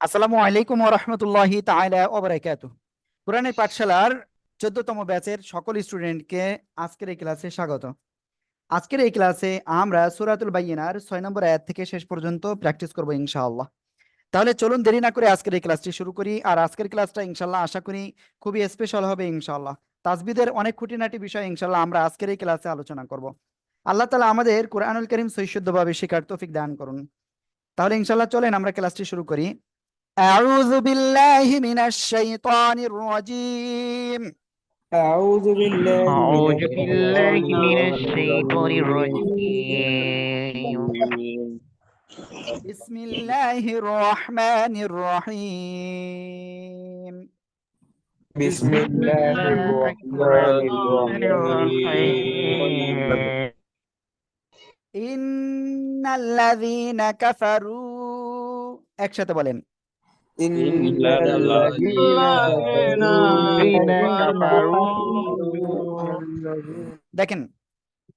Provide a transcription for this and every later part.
আসসালামু আলাইকুম রহমতুল্লাহি তাআলা ওয়া বারাকাতুহু। কোরআনের পাঠশালার চোদ্দতম ব্যাচের সকল স্টুডেন্টকে আজকের এই ক্লাসে স্বাগত। আজকের এই ক্লাসে আমরা সুরাতুল বাইয়িনার ছয় নম্বর আয়াত থেকে শেষ পর্যন্ত প্র্যাকটিস করব ইনশাআল্লাহ। তাহলে চলুন দেরি না করে আজকের এই ক্লাসটি শুরু করি, আর আজকের ক্লাসটা ইনশাল্লাহ আশা করি খুবই স্পেশাল হবে ইনশাআল্লাহ। তাসবিদের অনেক খুঁটিনাটি বিষয় ইনশাল্লাহ আমরা আজকের এই ক্লাসে আলোচনা করব। আল্লাহ তালা আমাদের কোরআনুল করিম সৈশুদ্ধভাবে শেখার তৌফিক দান করুন। তাহলে ইনশাল্লাহ চলেন আমরা ক্লাসটি শুরু করি। أعوذ بالله من الشيطان الرجيم أعوذ بالله أعوذ بالله من الشيطان الرجيم بسم الله الرحمن الرحيم بسم الله الرحمن الرحيم إن الذين كفروا একসাথে বলেন দেখেন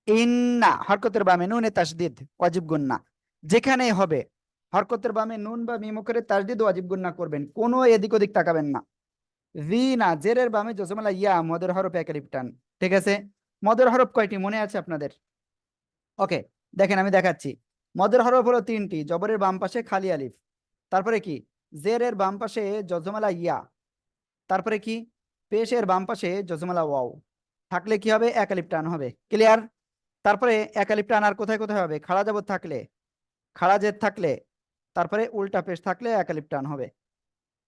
ইন্না হরকতের বামে নুনে তাসদিদ ওয়াজিব গুন্না। যেখানে হবে হরকতের বামে নুন বা মিম করে তাসদিদ ওয়াজিব গুন্না করবেন। কোনো এদিক ওদিক তাকাবেন না। জিনা জেরের বামে জজমালা ইয়া মদের হরফ একালিপ টান। ঠিক আছে? মদের হরফ কয়টি মনে আছে আপনাদের? ওকে দেখেন আমি দেখাচ্ছি। মদের হরফ হলো তিনটি জবরের বাম পাশে খালি আলিফ। তারপরে কি? জেরের বাম পাশে জজমালা ইয়া তারপরে কি? পেশের বাম পাশে জজমালা ওয়াও। থাকলে কি হবে? একালিপ টান হবে। ক্লিয়ার তারপরে একালিপ টান আর কোথায় কোথায় হবে? খাড়া যাবত থাকলে খাড়া জেদ থাকলে তারপরে উল্টা পেশ থাকলে একালিপ টান হবে।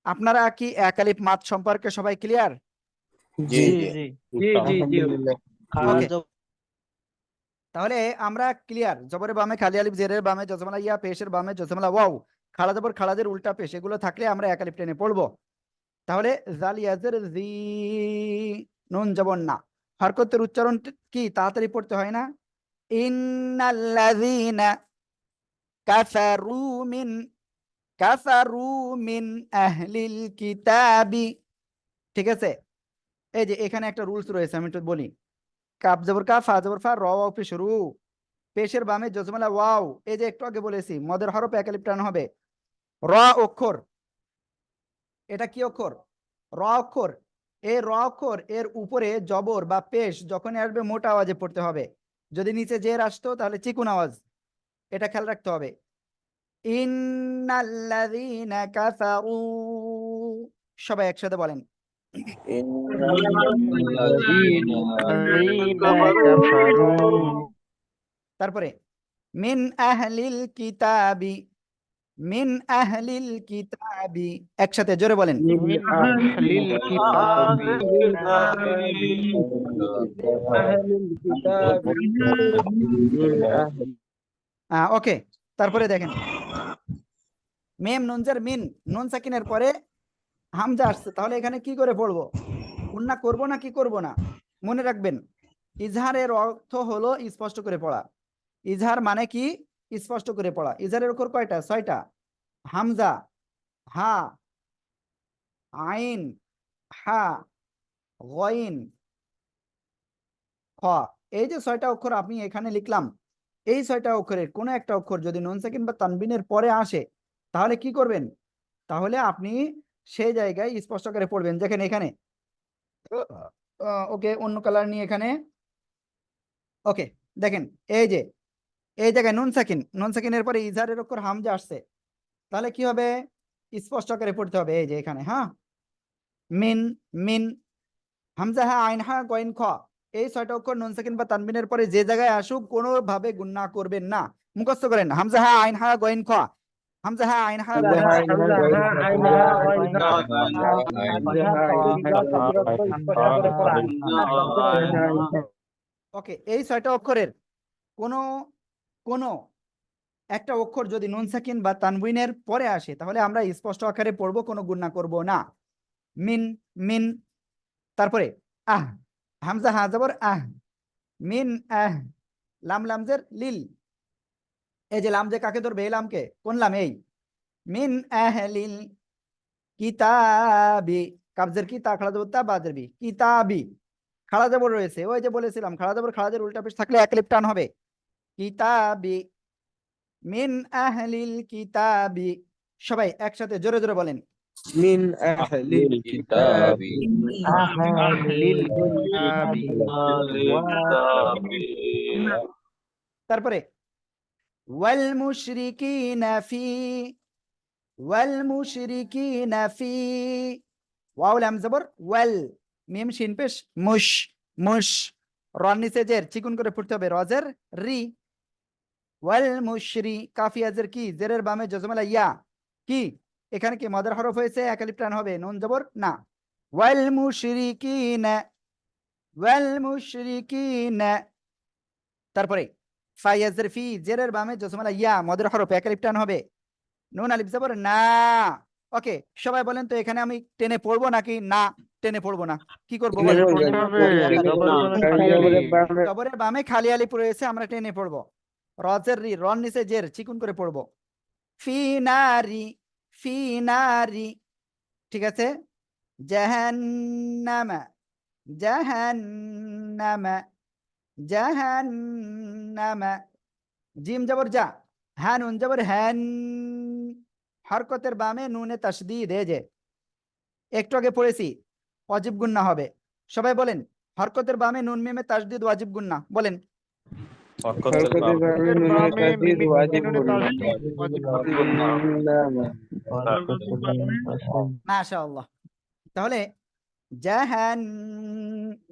আপনারা কি একালিপ মাত সম্পর্কে সবাই ক্লিয়ার তাহলে আমরা ক্লিয়ার জবরের বামে খালি আলিফ জেরের বামে জজমালা ইয়া পেশের বামে জজমালা ওয়াও। খাড়া জবর খাড়াদের উল্টা পেশ এগুলো থাকলে আমরা একালিপ টেনে পড়ব। তাহলে জালিয়াজের জি নুন জবর না। হরকতের উচ্চারণ কি? তাড়াতাড়ি পড়তে হয় না? ইন্নাল্লাযীনা কাফারু মিন কাফারু মিন আহলিল কিতাবি। ঠিক আছে? এই যে এখানে একটা রুলস রয়েছে, আমি একটু বলি। কাপ জবর কা, ফা জবর ফা, র ওয়াও রু পেশের বামে জজমালা ওয়াও। এই যে একটু আগে বলেছি, মদের হরফ একালিপ হবে। র অক্ষর। এটা কি অক্ষর? র অক্ষর। এই র অক্ষর এর উপরে জবর বা পেশ যখন আসবে মোটা আওয়াজে পড়তে হবে। যদি নিচে জের আসতো তাহলে চিকুন আওয়াজ। এটা খেয়াল রাখতে হবে। সবাই একসাথে বলেন। তারপরে মিন আহলিল কিতাবি মিন আহলিল কিতাবি একসাথে জোরে বলেন। ওকে তারপরে দেখেন। মেম নুনজার মিন নুন সাকিনের পরে হামজা আসছে তাহলে এখানে কি করে পড়ব? কন্যা করব না কি করব না? মনে রাখবেন ইজহারের অর্থ হলো স্পষ্ট করে পড়া। ইজহার মানে কি? স্পষ্ট করে পড়া। ইজারের অক্ষর কয়টা? ছয়টা। হামজা, হা, আইন, হা, গইন, খ। এই যে ছয়টা অক্ষর আমি এখানে লিখলাম, এই ছয়টা অক্ষরের কোনো একটা অক্ষর যদি নুন সেকেন্ড বা তানবিনের পরে আসে, তাহলে কি করবেন? তাহলে আপনি সেই জায়গায় স্পষ্ট করে পড়বেন। যেখানে এখানে। ওকে, অন্য কালার নিয়ে এখানে। ওকে, দেখেন, এই যে এই জায়গায় নুন সাকিন নুন সাকিনের পরে ইজারের অক্ষর হামজা আসছে। তাহলে কি হবে? স্পষ্ট করে পড়তে হবে এই যে এখানে হ্যাঁ? মিন মিন হামজা হ্যাঁ আইন হ্যাঁ গইন খ। এই ছয়টা অক্ষর নুন সাকিন বা তানবিনের পরে যে জায়গায় আসুক কোনো ভাবে গুন্না করবেন না। মুখস্থ করেন হামজা হ্যাঁ আইন হ্যাঁ গইন খ। হামজা হ্যাঁ আইন খ। ওকে এই ছয়টা অক্ষরের কোনো কোনো একটা অক্ষর যদি নুন সাকিন বা তানবিনের পরে আসে, তাহলে আমরা স্পষ্ট আকারে পড়ব, কোনো গুণনা করব না। মিন মিন, তারপরে আহ, হামজা হা জবর আহ, মিন, আহ, লাম লামজের লিল। এই যে লাম যে কাকে ধরবে? এই লামকে? কোন লাম? এই। মিন আহলিল কিতাবি, কাবজের কি তা খাড়া জবর তা বাজের বি, কিতাবি। খাড়া জবর রয়েছে। ওই যে বলেছিলাম খাড়া জবর খাড়া জবর উল্টা পেশ থাকলে এক লিপ টান হবে। কিতাবি মিন আহলিল কিতাবি। সবাই একসাথে জোরে জোরে বলেন। মিন আহলিল কিতাবি। আহলিল কিতাবি তারপরে ওয়াল মুশরিকিনা ফি ওয়াল মুশরিকিনা ফি। ওয়াও লাম জবর ওয়াল মিম শিন পেশ মুশ মুশ। রনিসেজের চিকুন করে ফুটতে হবে রজের রি। ওয়াল মুশরি কাফি আজের কি? জেরের বামে জজমালা ইয়া। কি? এখানে কি মদের হরফ হয়েছে? একালিপ টান হবে। নুন জবর? না। ওয়াল মুশরিকিনা। ওয়াল মুশরিকিনা। তারপরে ফাইয়াজের ফি জেরের বামে ইয়া মদের হরফ একালিপ টান হবে। নুন আলিফ জবর? না। ওকে সবাই বলেন তো এখানে আমি টেনে পড়ব নাকি? না টেনে পড়ব না। কি করব বলেন? জবরের বামে খালি আলি পড়েছে আমরা টেনে পড়ব। রজের রি রন নিচে জের চিকুন করে পড়ব। ফি নারি ফি নারি ঠিক আছে? জাহান্নামা জাহান্নামা জাহান্নামা। জিম জবর যা, হ্যান, উন জবর হ্যান। হরকতের বামে নুনে তাসদিদ এ যে। একটু আগে পড়েছি অজিব গুন্না হবে। সবাই বলেন, হরকতের বামে নুন মিমে তাসদিদ ওয়াজিব গুন্না। বলেন। হরকতের বামে নুনে তাসদিদ ওয়াজিব গুন্না। মাশাআল্লাহ তাহলে জাহান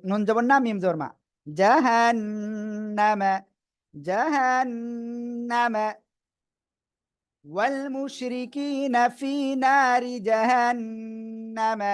নুন জবর না মিম জবর মা জাহান্নামা জাহান্নামা ওয়াল মুশরিকিনা ফি নারি জাহান্নামা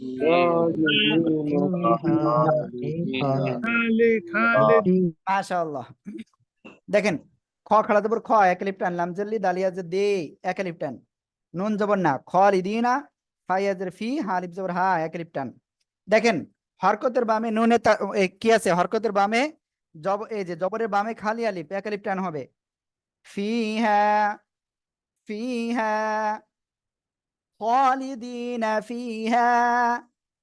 মাশাআল্লাহ। দেখেন, খ খ দালিয়া যে দে নুন জবর না ফি জবর হা দেখেন, হরকতের বামে নুনে কি আছে? হরকতের বামে জব এই যে জবরের বামে খালি আলিফ একালিপ্ট আন হবে। ফিহা ফিহা খালিদিনা ফিহা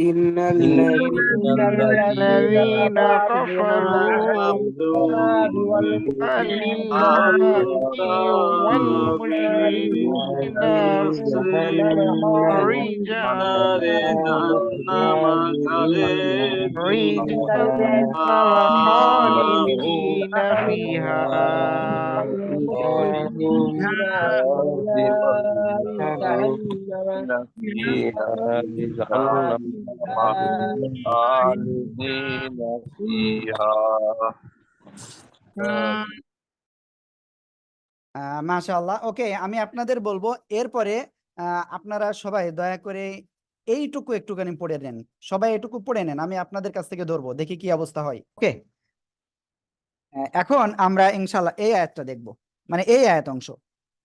إن الذين الذين كفروا بالله والمشركين رجزا خالدين فيها আহ, মাশাআল্লাহ। ওকে আমি আপনাদের বলব, এরপরে আপনারা সবাই দয়া করে এইটুকু একটুখানি পড়ে নেন। সবাই এটুকু পড়ে নেন, আমি আপনাদের কাছ থেকে ধরবো, দেখি কি অবস্থা হয়। ওকে এখন আমরা ইনশাল্লাহ এই আয়াতটা দেখব। মানে এই আয়াত অংশ।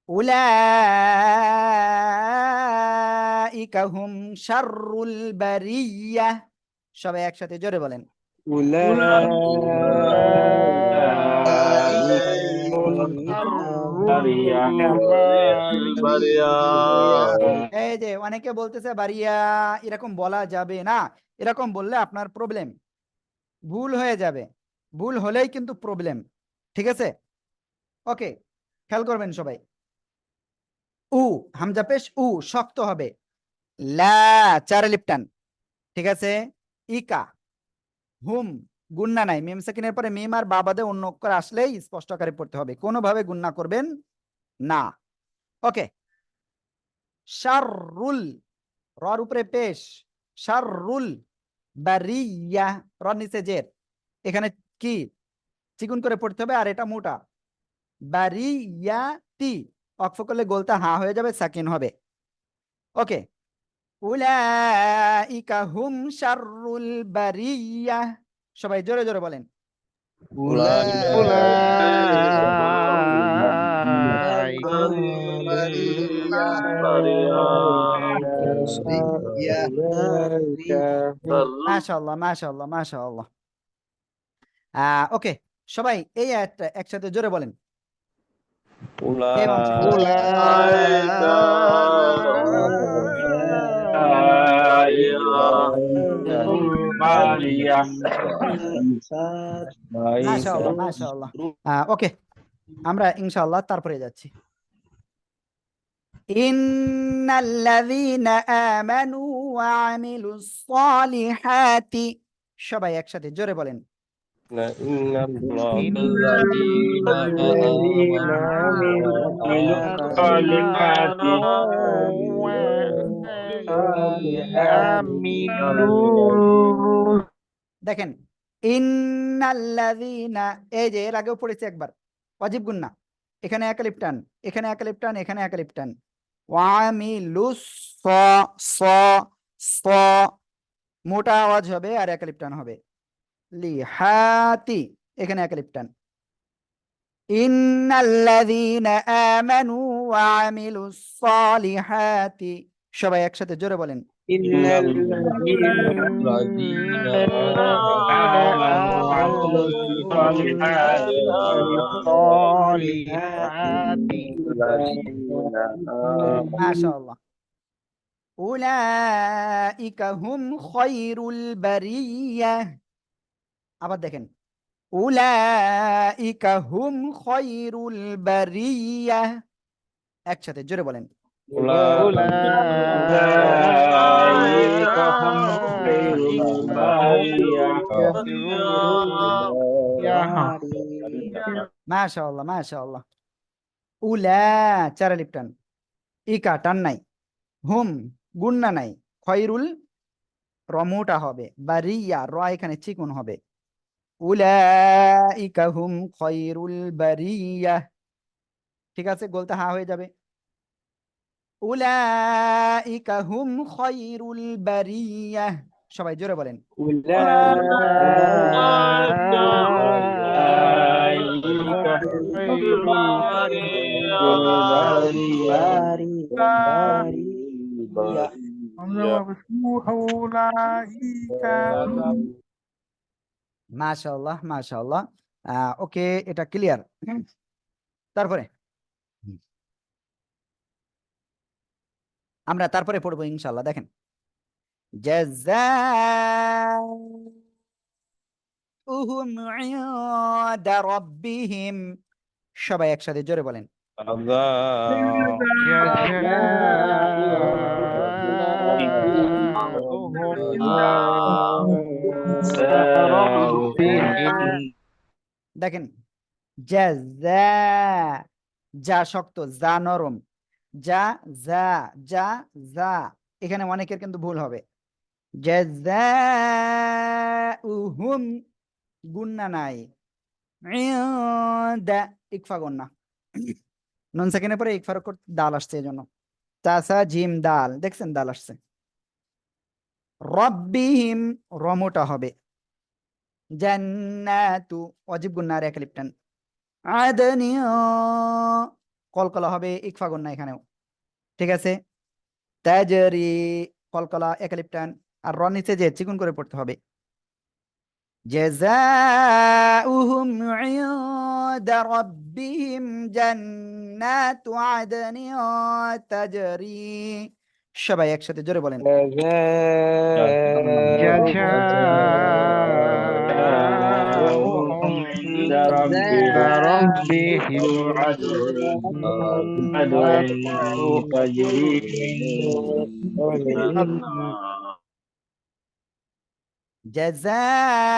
উলাইকা হুম শাররুল বারিয়া। সবাই একসাথে জোরে বলেন। এই যে অনেকে বলতেছে বাড়িয়া এরকম বলা যাবে না। এরকম বললে আপনার প্রবলেম ভুল হয়ে যাবে। ভুল হলেই কিন্তু প্রবলেম ঠিক আছে? ওকে খেয়াল করবেন সবাই। উ, হামজা পেশ, উ, শক্ত হবে। লা, চার লিপটান ঠিক আছে? ইকা, হুম, গুন্না নাই। মিম সেকেন্ডের পরে মিম আর বাবাদে অন্য অক্ষর আসলেই স্পষ্ট আকারে পড়তে হবে। কোনোভাবে গুন্না করবেন না। ওকে। শাররুল, রর উপরে পেশ। শাররুল বারিয়া, রর নিচে জের। এখানে কি? চিকুন করে পড়তে হবে আর এটা মোটা। বারিয়াতি। অক্ষ করলে গোলটা হা হয়ে যাবে সাকিন হবে। ওকে। উলাইকা হুম শাররুল বারিয়া। সবাই জোরে জোরে বলেন। মাশাল্লাহ মাশাল্লাহ মাশাআল্লাহ ওকে। সবাই এই একসাথে জোরে বলেন। ওকে আমরা ইনশাআল্লাহ তারপরে যাচ্ছি। ওয়া আমিলুস সালিহাতি সবাই একসাথে জোরে বলেন। দেখেন, ইন্নাল্লাযীনা এই যে, এর আগেও পড়েছি একবার। ওয়াজিব গুন্না এখানে একালিপ টান, এখানে একালিপ টান, এখানে একালিপ টান। ওয়ামিলুস স স স, মোটা আওয়াজ হবে আর একালিপ টান হবে। লিহাতি এখানে একালিপ টান ইন্নাল্লাযীনা আমানু ওয়া আমিলুস সালিহাতি সবাই একসাথে জোরে বলেন মাশাআল্লাহ উলাইকা হুম খায়রুল বারিয়াহ আবার দেখেন উলাইকা হুম খায়রুল বারিয়াহ একসাথে জোরে বলেন। মাশাআল্লাহ মাশাআল্লাহ। উলা চারা লিপটান ইকা টান নাই। হুম গুন্না নাই। খয়রুল রমুটা হবে। বা রিয়া র এখানে চিকুন হবে। উলাইকা হুম খয়রুল বারিয়া। ঠিক আছে? গোলটা হা হয়ে যাবে। উলাইকা হুম খয়রুল বারিয়া। সবাই জোরে বলেন। মাশাআল্লাহ মাশাআল্লাহ আহ ওকে, এটা ক্লিয়ার। তারপরে? আমরা তারপরে পড়ব ইনশাআল্লাহ, দেখেন। সবাই একসাথে জোরে বলেন। দেখেন, যা শক্ত, যা নরম, যা যা যা যা, এখানে অনেকের কিন্তু ভুল হবে। জাযাউহুম গুন্না নাই। ইকফা গুন্না। নুন সেকেন্ডের পরে ইকফার দাল আসছে এজন্য। তাসা, জিম, দাল, দেখছেন দাল আসছে। রব্বিহিম রমোটা হবে জান্নাতু অজিব গুন্নার একালিপটান আদনিয়া কলকলা হবে ইকফা গুন্না এখানেও ঠিক আছে তাজারি কলকলা একালিপটান আর র নিচে যে চিকুন করে পড়তে হবে جزاؤهم عند ربهم جنات عدن تجري সবাই একসাথে জোরে বলেন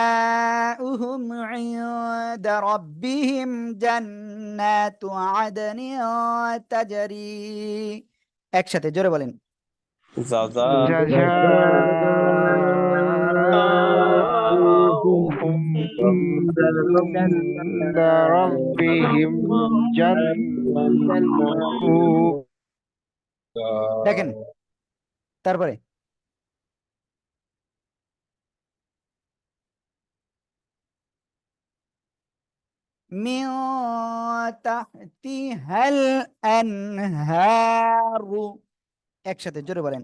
جزاؤهم عند ربهم جنات عدن تجري একসাথে জোরে বলেন جزاؤهم عند ربهم جنة দেখেন তারপরে من تحتها الأنهار একসাথে জোরে বলেন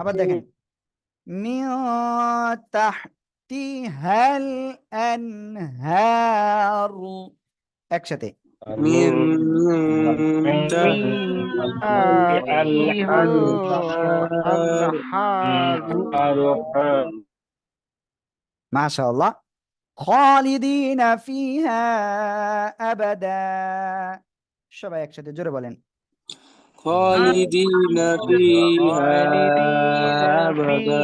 আবার দেখেন من تحتها الأنهار একসাথে آتيها الأنهار মাশাআল্লাহ খালিদিনা ফিহা আবাদা সবাই একসাথে জোরে বলেন খালিদিনা ফিহা আবাদা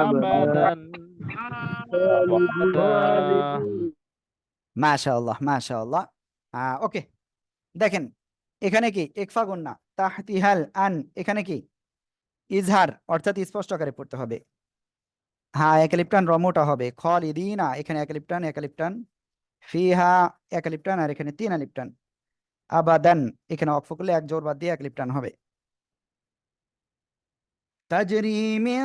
আবাদান মাশাআল্লাহ ওকে দেখেন এখানে কি একফা গুন্না তাহতিহাল আন এখানে কি ইজহার অর্থাৎ স্পষ্ট আকারে পড়তে হবে হ্যাঁ একালিপ্টান রমোটা হবে খালিদিনা এখানে একালিপ্টান একালিপ্টান ফিহা একালিপ্টান আর এখানে তিন আলিপ্টান আবাদান এখানে অক্ফ করলে এক জোর বাদ দিয়ে একালিপ্টান হবে تجري من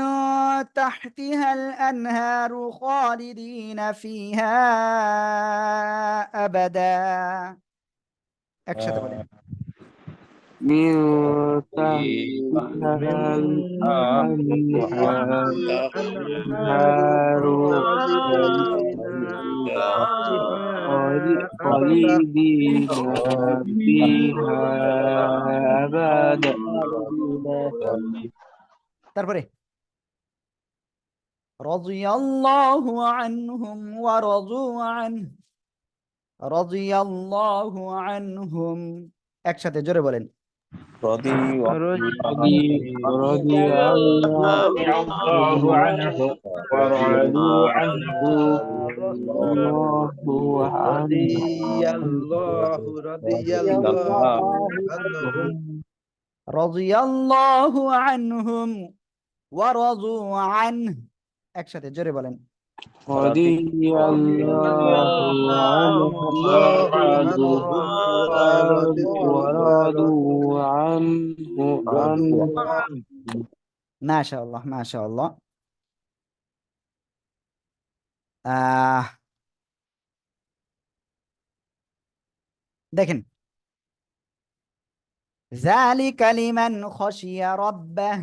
تحتها الأنهار خالدين فيها أبدا একসাথে বলেন من تحتها الأنهار خالدين فيها أبدا তারপরে رضي الله عنهم ورضوا عنه رضي الله عنهم একসাথে জোরে বলেন رضي رضي رضي الله عنه ورضوا عنه الله عنه رضي الله عنهم ورضوا عنه একসাথে জোরে বলেন رضي الله عنه ورضوا عنه عنه মাশাআল্লাহ মাশাআল্লাহ আহ দেখেন ذلك لمن خشي ربه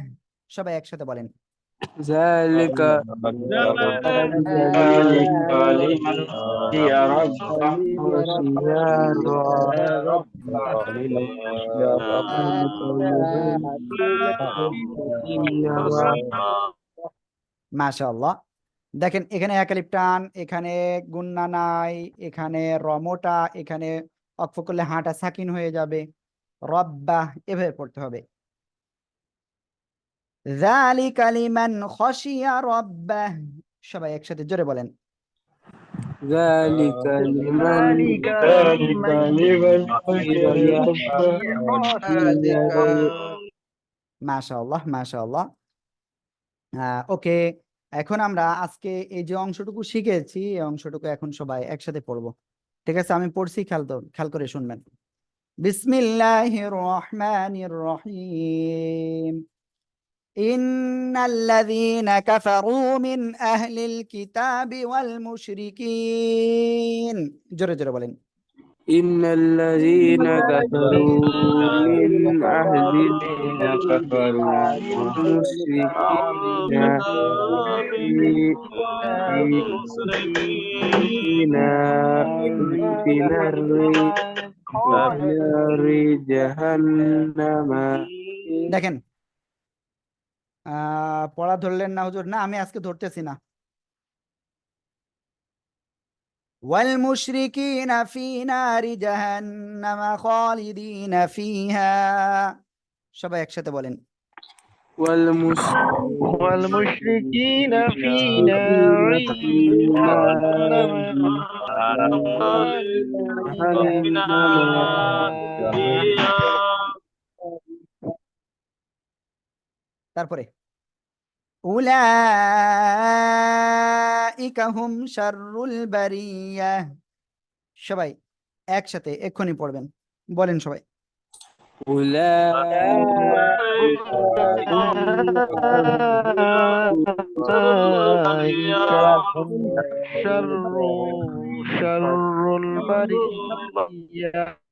সবাই একসাথে বলেন ذلك মাশাআল্লাহ দেখেন এখানে একালিপ্টান এখানে গুন্না নাই এখানে রমোটা এখানে অক্ফ করলে হাঁটা সাকিন হয়ে যাবে রব্বা এভাবে পড়তে হবে সবাই একসাথে জোরে বলেন। ওকে এখন আমরা আজকে এই যে অংশটুকু শিখেছি এই অংশটুকু এখন সবাই একসাথে পড়ব। ঠিক আছে আমি পড়ছি খেয়াল তো খেয়াল করে শুনবেন। বিসমিল্লাহ রহমান রহিম। إن الذين كفروا من أهل الكتاب والمشركين جرى جرى بولين إن الذين كفروا من أهل كفروا المشركين في نار في نار نار جهنم দেখেন আহ পড়া ধরলেন না হুজুর না আমি আজকে ধরতেছি না والمشركين في نار جهنم خالدين فيها সবাই একসাথে বলেন والمس والمشركين في نار جهنم তারপরে বারিয়া। সবাই একসাথে এক্ষুনি পড়বেন বলেন সবাই।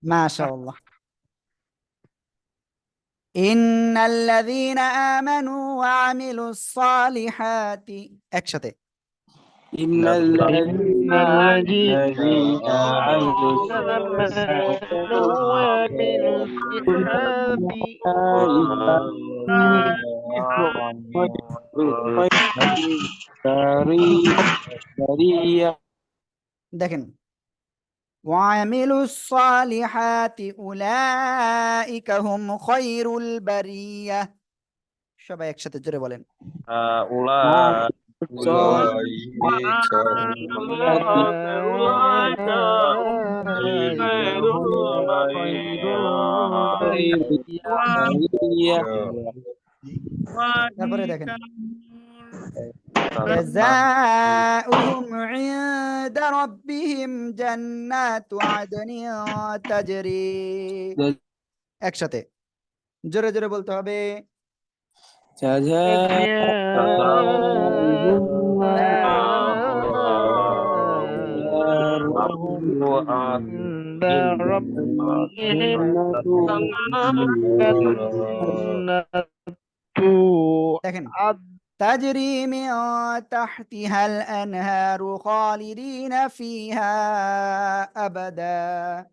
মাশাআল্লাহ। إن الذين آمنوا وعملوا الصالحات একসাথে إن الذين الذين عملوا آمنوا وعملوا الصالحات برية দেখেন وعملوا الصالحات أولئك هم خير البرية সবাই একসাথে জোরে বলেন তারপরে দেখেন جزاؤهم عند ربهم جنات عدن تجري একসাথে জোরে জোরে বলতে হবে عند ربهم جنة দেখেন عدن تجري من تحتها الأنهار خالدين فيها أبدا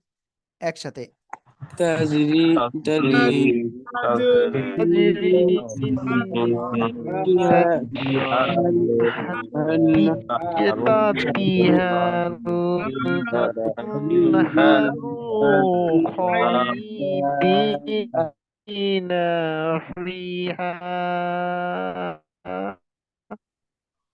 একসাথে تجري تجري تجري فيها الأنهار خالدين فيها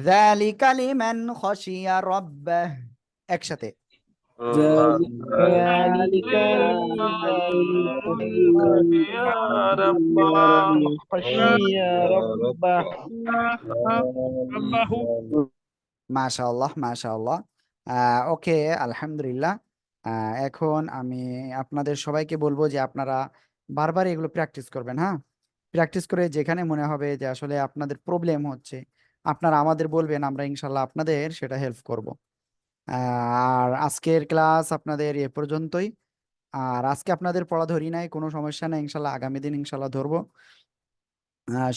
যালিকা লিমান খাশিয়া রাব্বাহ একসাথে যালিকা লিমান খাশিয়া রাব্বাহ মাশাআল্লাহ মাশাআল্লাহ ওকে আলহামদুলিল্লাহ এখন আমি আপনাদের সবাইকে বলব যে আপনারা বারবার এগুলো প্র্যাকটিস করবেন হ্যাঁ? প্র্যাকটিস করে যেখানে মনে হবে যে আসলে আপনাদের প্রবলেম হচ্ছে, আপনারা আমাদের বলবেন, আমরা ইনশাল্লাহ আপনাদের সেটা হেল্প করব। আর আজকের ক্লাস আপনাদের এ পর্যন্তই। আর আজকে আপনাদের পড়া ধরি নাই, কোনো সমস্যা নাই, ইনশাল্লাহ আগামী দিন ইনশাল্লাহ ধরবো।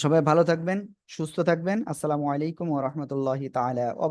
সবাই ভালো থাকবেন, সুস্থ থাকবেন, আসসালামু আলাইকুম ওয়া রাহমাতুল্লাহি তাআলা ওয়া